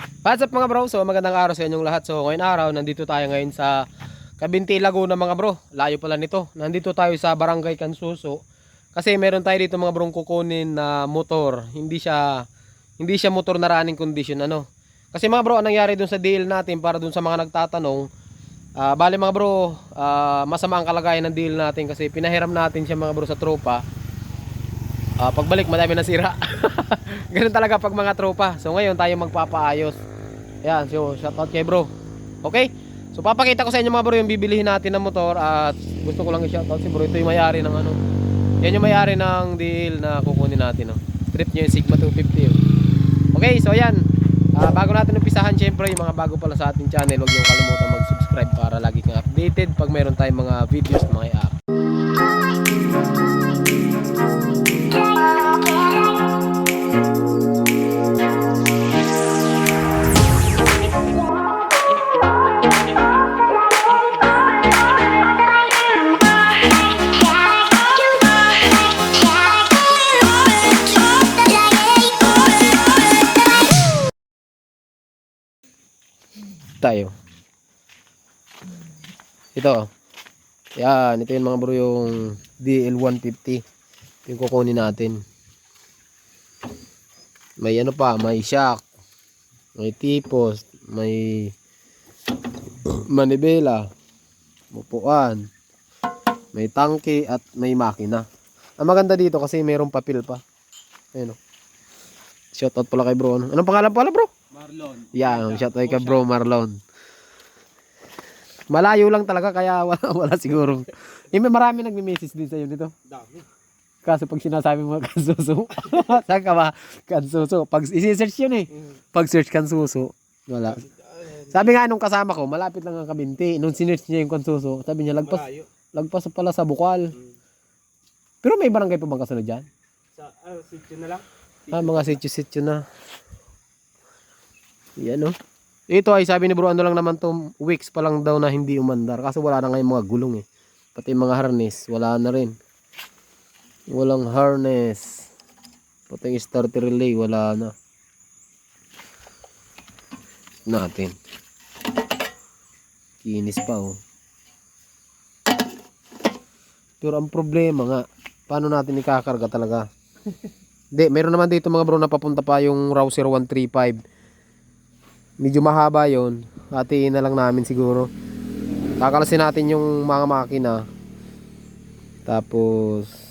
What's up mga bro? So magandang araw sa inyong lahat. So ngayon araw, nandito tayo ngayon sa Kabinti Laguna mga bro. Layo pala nito. Nandito tayo sa Barangay Kansuso. Kasi meron tayo dito mga brong kukunin na motor. Hindi siya hindi siya motor na running condition ano. Kasi mga bro, anong nangyari dun sa deal natin para dun sa mga nagtatanong, ah bale mga bro, ah, masama ang kalagayan ng deal natin kasi pinahiram natin siya mga bro sa tropa. Ah, pagbalik madami na sira. Ganun talaga pag mga tropa. So ngayon tayo magpapaayos. Yan, so shout out kay bro. Okay? So papakita ko sa inyo mga bro yung bibilihin natin ng motor at gusto ko lang i-shout out si bro. Ito yung may-ari ng ano. Yan yung may-ari ng deal na kukunin natin. No? Trip niya yung Sigma 250. oh. Okay, so yan. Ah, bago natin umpisahan, syempre yung mga bago pala sa ating channel, huwag niyo kalimutan mag-subscribe para lagi kang updated pag mayroon tayong mga videos mga i-up. Tayo. Ito. Yan, ito yung mga bro yung DL150. Yung kukunin natin. May ano pa, may shock. May tipos, may manibela, upuan, may tangke at may makina. Ang maganda dito kasi mayroong papel pa. Ayun o. Shoutout pala kay bro. Ano? Anong pangalan pala bro? Marlon. Yan, shout out kay bro Marlon. Malayo lang talaga kaya wala, wala siguro. Eh, may marami nagme-message din sa'yo nito. Dami. Kaso pag sinasabi mo kansuso, saan ka ba? Kansuso. Pag isi-search yun eh. Pag search kansuso, wala. Sabi nga nung kasama ko, malapit lang ang kabinti. Nung sinearch niya yung kansuso, sabi niya, lagpas, Malayo. lagpas pala sa bukal. Mm. Pero may barangay pa bang kasunod dyan? Sa, ah, sityo na lang. Ah, mga sityo-sityo na. Yan oh. Ito ay sabi ni bro, ano lang naman to, weeks pa lang daw na hindi umandar. Kasi wala na ngayon mga gulong eh. Pati mga harness, wala na rin. Walang harness. Pati yung starter relay, wala na. Natin. Kinis pa oh. Pero ang problema nga, paano natin ikakarga talaga? Hindi, meron naman dito mga bro na papunta pa yung Rouser 135. Medyo mahaba yon. Hatiin na lang namin siguro. Kakalasin natin yung mga makina. Tapos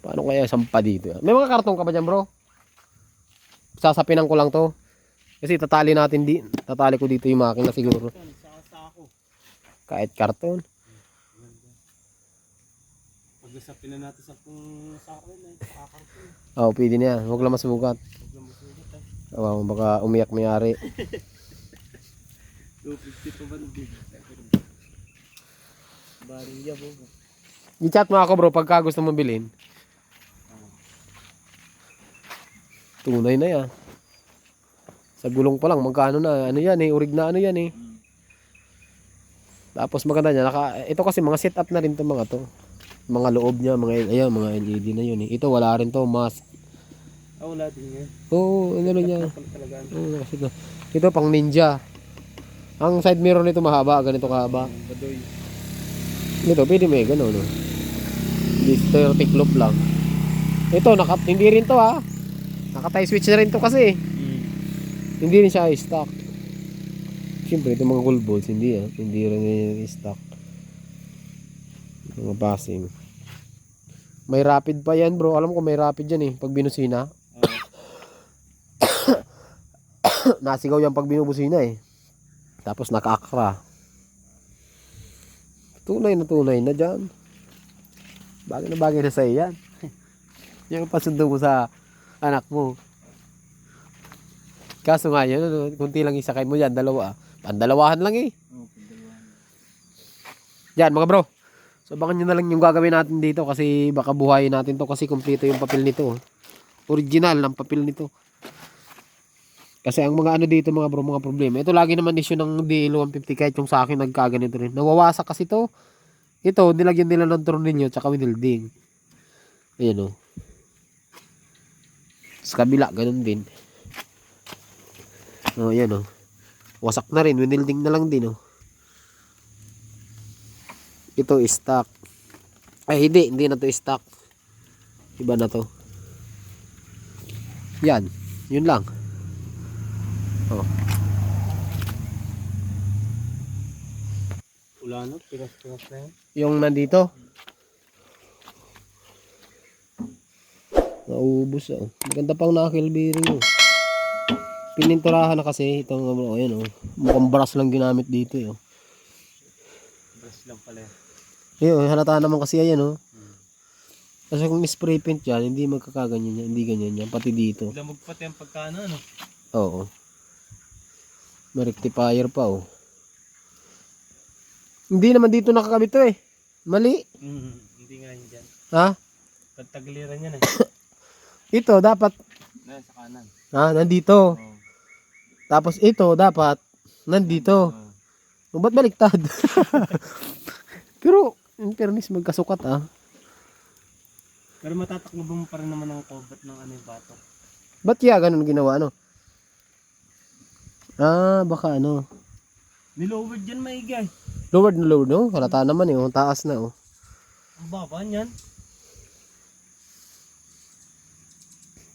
Paano kaya sampa dito? May mga karton ka ba dyan bro? Sasapinan ko lang to. Kasi tatali natin di, tatali ko dito yung makina siguro. Sa. Kahit karton. Pag nasapin na natin sa pong sako na, kakakarton. Oo, pwede na yan. Huwag lang masugat. Huwag lang masulit Oo, baka umiyak may-ari. 250 pa ba din? Baring yabo. I-chat mo ako bro pagka gusto mo bilhin. Tunay na yan. Sa gulong pa lang, magkano na. Ano yan eh, urig na ano yan eh. Tapos maganda niya, naka, ito kasi mga setup na rin to mga to. Mga loob niya, mga, ayan, mga LED na yun eh. Ito wala rin to, mask. Ah, wala din yan. Oo, ano. Pal talaga. Oo, ito. ito pang ninja. Ang side mirror nito mahaba, ganito kahaba. Badoy. Ito, pwede may gano'n, no? Hindi 30 loop lang. Ito, naka, hindi rin to ha. Naka-tie switch na rin to kasi. Mm. Hindi rin siya stock. Siyempre, itong mga cool bolts, hindi ah. Hindi rin yung stock. Mga passing. May rapid pa yan bro. Alam ko may rapid yan eh. Pag binusina. Nasigaw yan pag binubusina eh. Tapos nakaakra. Tunay na tunay na dyan. Bagay na bagay na sa'yo yan. yung pasundo mo sa anak mo. Kaso nga yan, ano, kunti lang isakay mo yan, dalawa. Pandalawahan lang eh. Yan mga bro. So baka nyo na lang yung gagawin natin dito kasi baka buhayin natin to kasi kumpleto yung papel nito. Original ng papel nito. Kasi ang mga ano dito mga bro, mga problema. Ito lagi naman issue ng DL150 kahit yung sa akin nagkaganito rin. Nawawasak kasi to. Ito, nilagyan nila ng tornilyo tsaka winilding. Ayan o. Sa kabila, ganun din. Oh, yan oh. Wasak na rin, winilding na lang din oh. Ito stock. Ay hindi, hindi na to stock. Iba na to. Yan, yun lang. Oh. Wala na, pinas-pinas na yan. Yung nandito. Naubos oh. Maganda pang knuckle bearing oh. Pininturahan na kasi itong oh, ayan oh. Mukhang brass lang ginamit dito eh, oh. Brush lang pala yan. Ayun, halata naman kasi ayan oh. Kasi kung spray paint yan, hindi magkakaganyan yan, hindi ganyan yan, pati dito. Lamog pati ang pagkano, ano? Oo. May rectifier pa oh. Hindi naman dito nakakabit to eh. Mali. Mm, hindi nga yun dyan. Ha? Pagtagiliran yan eh. Ito dapat Na, sa kanan. ha, nandito. Oo. Tapos ito dapat nandito. Oo. O ba't baliktad? Pero in fairness magkasukat ah. Pero matatakbo mo pa rin naman ang cover ng ano yung bato. Ba't kaya ganun ginawa ano? Ah, baka ano. Nilowered dyan maigay. Lowered na lowered no? Halata naman eh. oh. Taas na oh. Ang baba niyan.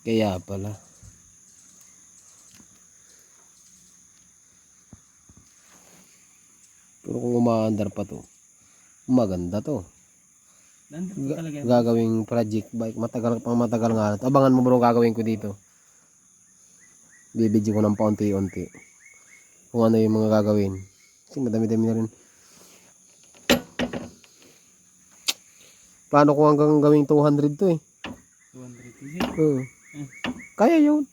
Kaya pala. Pero kung umaandar pa to, maganda to. Ga- yan. gagawing project bike. Matagal pang matagal nga. Abangan mo bro gagawin ko dito. Bibidyo ko ng paunti-unti. Kung ano yung mga gagawin. Kasi madami-dami na rin. Plano ko hanggang gawing 200 to eh. 200 easy. Oo. Mm. Kaya yun.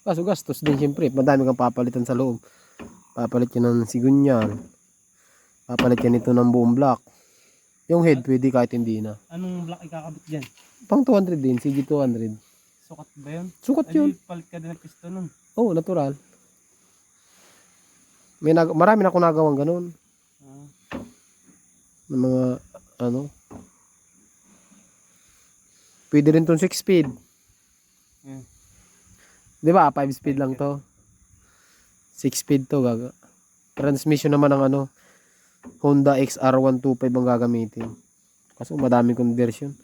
Kaso gastos din siyempre. Madami kang papalitan sa loob. Papalit yan ng sigunyan. Papalit yan ito ng buong block. Yung head pwede kahit hindi na. Anong block ikakabit dyan? Pang 200 din. CG 200. Sukat ba yun? Sukat Ay, yun. palit ka din ng piston nun. Oo, natural. May nag marami na akong nagawang ganun. Ah, Ng mga, ano. Pwede rin tong 6 speed. mm. Di ba? 5 speed lang to. 6 speed to. Gaga. Transmission naman ng ano. Honda XR125 ang gagamitin. Kaso madami conversion.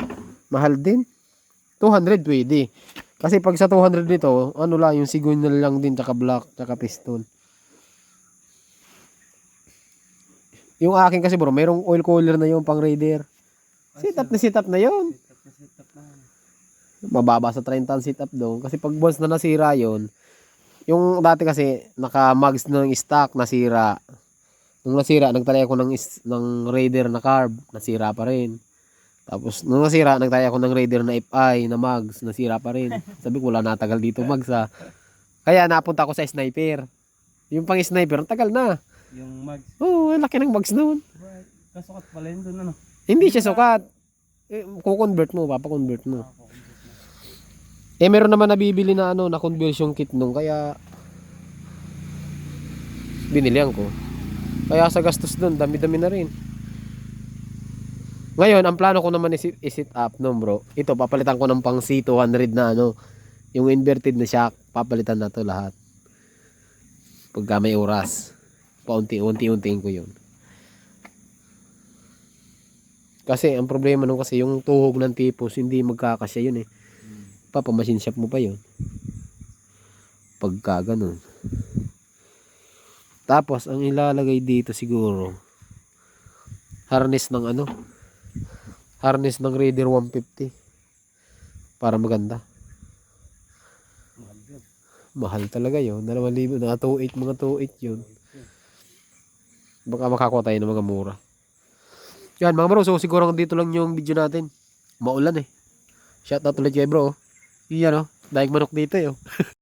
Mahal din. 200 pwede. Kasi pag sa 200 nito, ano lang, yung signal lang din, tsaka block, tsaka piston. Yung akin kasi bro, mayroong oil cooler na yung pang raider. Sit up na sit up na yun. Sit up na sit up na. mababa sa 30 ang sit up doon. Kasi pag once na nasira yon yung dati kasi naka-mags na ng stock, nasira. Nung nasira, nagtry ako ng, is, ng Raider na carb, nasira pa rin. Tapos, nung nasira, nagtry ako ng Raider na FI na mags, nasira pa rin. Sabi ko, wala natagal dito mags ha. Kaya napunta ako sa sniper. Yung pang sniper, ang tagal na. Yung mag. Oo, oh, laki ng mags noon. Right. Kasukat pala yun dun ano. Hindi siya sukat. Eh, kukonvert mo, papakonvert mo. Eh meron naman nabibili na ano na conversion kit nung kaya binilihan ko. Kaya sa gastos doon, dami-dami na rin. Ngayon, ang plano ko naman is is-sit up no, bro. Ito papalitan ko ng pang C200 na ano, yung inverted na shock, papalitan na to lahat. Pagka may oras. Paunti-unti-untiin ko 'yun. Kasi ang problema nung kasi yung tuhog ng tipos hindi magkakasya yun eh. Papamasin shop mo pa yun. Pagka ganun. Tapos ang ilalagay dito siguro harness ng ano? Harness ng Raider 150 para maganda. Mahal talaga yun. 2,000 mga 2.8 mga 2.8 yun baka makakuha tayo ng mga mura. Yan mga bro so siguro dito lang yung video natin. Maulan eh. Shout out ulit kay bro yan o daig manok dito eh oh.